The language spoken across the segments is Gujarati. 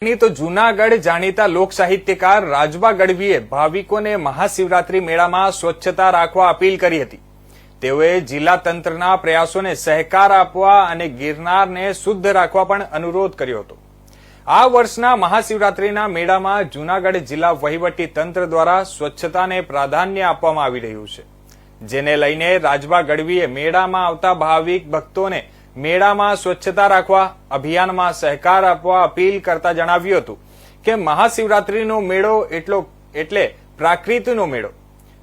તો જૂનાગઢ જાણીતા લોક સાહિત્યકાર રાજબા ગઢવીએ ભાવિકોને મહાશિવરાત્રી મેળામાં સ્વચ્છતા રાખવા અપીલ કરી હતી. તેઓએ જિલ્લા તંત્રના પ્રયાસોને સહકાર આપવા અને ગિરનારને શુદ્ધ રાખવા પણ અનુરોધ કર્યો હતો. આ વર્ષના મહાશિવરાત્રીના મેળામાં જૂનાગઢ જિલ્લા વહીવટી તંત્ર દ્વારા સ્વચ્છતાને પ્રાધાન્ય આપવામાં આવી રહ્યું છે. જેને લઈને રાજબા ગઢવીએ મેળામાં આવતા ભાવિક ભક્તોને મેળામાં સ્વચ્છતા રાખવા, અભિયાનમાં સહકાર આપવા અપીલ કરતા જણાવ્યું હતું કે મહાશિવરાત્રીનો મેળો એટલો, એટલે પ્રાકૃતિનો મેળો,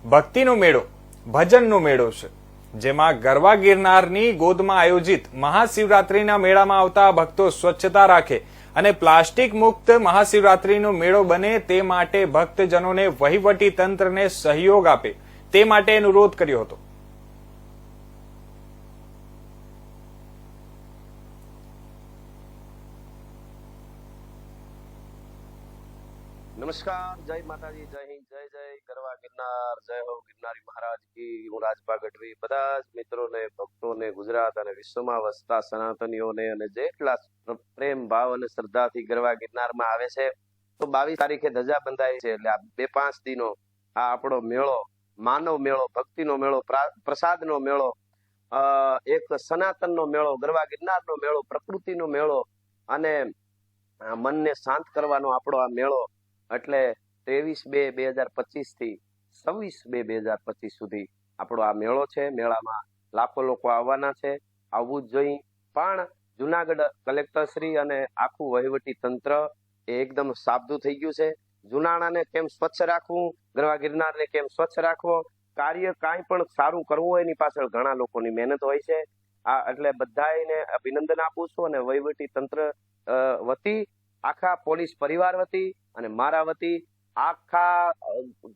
ભક્તિનો મેળો, ભજનનો મેળો છે, જેમાં ગરવા ગિરનારની ગોદમાં આયોજિત મહાશિવરાત્રીના મેળામાં આવતા ભક્તો સ્વચ્છતા રાખે અને પ્લાસ્ટિક મુક્ત મહાશિવરાત્રીનો મેળો બને તે માટે ભક્તજનોને વહીવટી તંત્રને સહયોગ આપે તે માટે અનુરોધ કર્યો હતો. નમસ્કાર, જય માતાજી, જય હિન્દ, જય જય ગરવા ગિરનાર, જય હો ગિરનારી મહારાજ કી. હું રાજભા ગઢવી બધા જ મિત્રોને, ભક્તોને, ગુજરાત અને વિશ્વમાં વસતા સનાતનીઓને અને જેટલા પ્રેમ, ભાવ અને શ્રદ્ધાથી ગરવા ગિરનારમાં આવે છે, તો બાવીસ તારીખે ધજા બંધાય છે. એટલે આ બે પાંચ દિનો, આ આપણો મેળો, માનવ મેળો, ભક્તિનો મેળો, પ્રા- પ્રસાદનો મેળો એક સનાતનનો મેળો, ગરવા ગિરનારનો મેળો, પ્રકૃતિનો મેળો અને મનને શાંત કરવાનો આપણો આ મેળો એટલે ત્રેવીસ બે બે હજાર પચીસથી છવ્વીસ બે બે હજાર પચીસ સુધી આપણો આ મેળો છે. મેળામાં લાખો લોકો આવવાના છે. આવવું જ જોઈએ. પણ જુનાગઢ કલેક્ટરશ્રી અને આખું વહીવટી તંત્ર એ એકદમ સાબદું થઈ ગયું છે. જુનાણાને કેમ સ્વચ્છ રાખવું? ગરવા ગિરનારને કેમ સ્વચ્છ રાખવો? કાર્ય કાંઈ પણ સારું કરવું હોય એની પાછળ ઘણા લોકોની મહેનત હોય છે. આ એટલે બધાને અભિનંદન આપું છું અને વહીવટી તંત્ર વતી આખા પોલીસ પરિવાર વતી અને મારા વતી આખા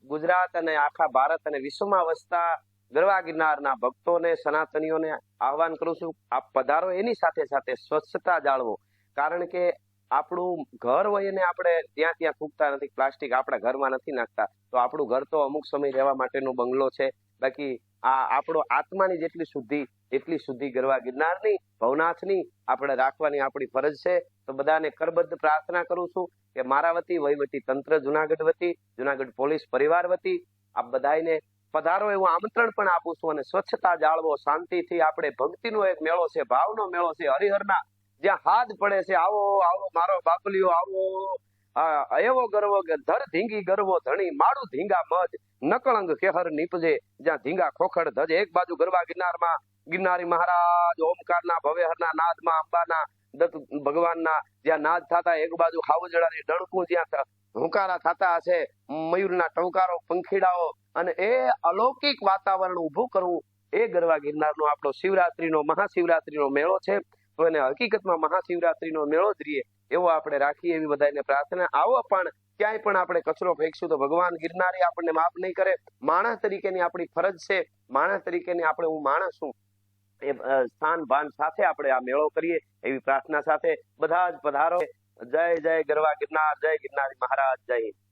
ગુજરાત અને આખા ભારત અને વિશ્વમાં વસતા ગરવા ગિરનારના ભક્તોને, સનાતનીઓને આહવાન કરું છું. આપ પધારો, એની સાથે સાથે સ્વચ્છતા જાળવો. કારણ કે આપણું ઘર હોય એને આપણે ત્યાં ત્યાં ફૂંકતા નથી, પ્લાસ્ટિક આપણા ઘરમાં નથી નાખતા. તો આપણું ઘર તો અમુક સમય રહેવા માટેનો બંગલો છે. બાકી આ આપણો આત્માની જેટલી શુદ્ધિ, એટલી શુદ્ધિ ગરવા ગિરનારની ભવનાથની આપણે રાખવાની આપણી ફરજ છે. તો બધાને કરબદ્ધ પ્રાર્થના કરું છું કે મારા વતી, વહીવટી તંત્ર જુનાગઢ વતી, જુનાગઢ પોલીસ પરિવાર વતી આ બધાને પધારો એવું આમંત્રણ પણ આપું છું અને સ્વચ્છતા જાળવો, શાંતિથી આપણે ભક્તિનો એક મેળો છે, ભાવનો મેળો છે, હરિહરના. જ્યાં હાથ પડે છે, આવો આવો, મારો બાપલીઓ, આવો. આ એવો ગરવો કે ધર ધીંગી ગરવો ધણી, માડું ધીંગા મજ નકળંગ કેહર નીપજે, જ્યાં ધીંગા ખોખડ ધજ. એક બાજુ ગરવા ગિરનારમાં, ગિરનારી મહારાજ ઓમકારના, ભવેહરના નાદમાં, અંબાના, દત્ત ભગવાનના જ્યાં નાદ થતા, એક બાજુ ખાવજડાની ડણકું જ્યાં હુંકારા થતા હશે, મયુરના ટંકારો પંખીડાઓ, અને એ અલૌકિક વાતાવરણ ઊભું કરવું, એ ગરવા ગિરનારનો આપણો શિવરાત્રીનો, મહાશિવરાત્રીનો મેળો છે. તો એને હકીકતમાં મહાશિવરાત્રીનો મેળો જ રહીએ. એવો આપણે રાખીએ એવી બધાને પ્રાર્થના. આવો પણ ક્યાંય પણ આપણે કચરો ફેંકશું તો ભગવાન ગિરનારી આપણને માફ નહીં કરે. માણસ તરીકેની આપણી ફરજ છે. માણસ તરીકેની આપણે હું માણસ છું. એ સ્થાન ભાન સાથે આપણે આ મેળો કરીએ એવી પ્રાર્થના સાથે. બધા જ પધારો. જય જય ગરવા ગિરનાર, જય ગિરનારી મહારાજ, જય હિન્દ.